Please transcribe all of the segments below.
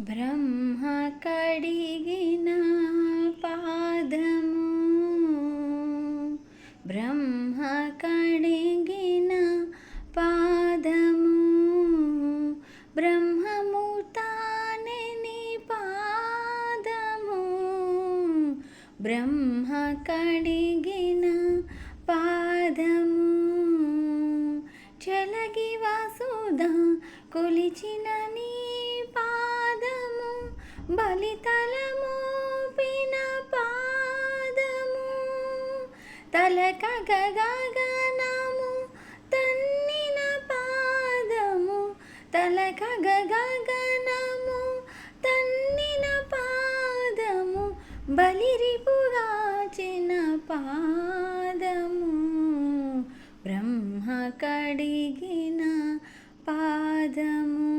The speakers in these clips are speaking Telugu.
బ్రహ్మ కడిగిన పాదము. బ్రహ్మ కడిగిన పాదము. బ్రహ్మము తానని పాదము. బ్రహ్మ కడిగిన పాదము. చలగి వాసుదా కొలిచిన నీ బలితలమోపిన పాదము తలక గగనము తన్నిన పాదము తలక గగనము తన్నిన పాదము బలిరిపుగాచిన పాదము బ్రహ్మ కడిగిన పాదము.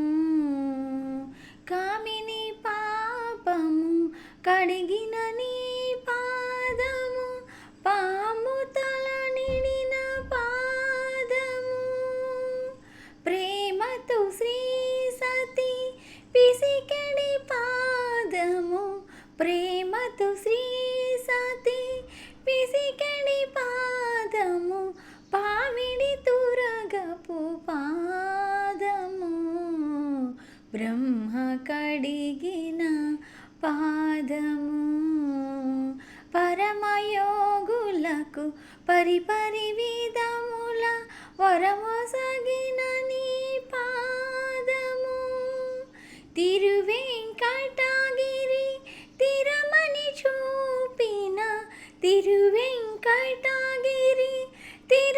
కడిగిన నీ పాదము పాము తల నిడిన పాదము. ప్రేమతో శ్రీ సతి పిసికెడి పాదము ప్రేమతో శ్రీ సతి పిసికెడి పాదము పావిడి తురగపు పాదము. బ్రహ్మ కడిగిన పాదము పరమయోగులకు పరిపరి విధముల వరమొసగిన నీ పాదము. తిరువెంకటగిరి తిరమని చూపిన తిరువెంకటగిరి తిర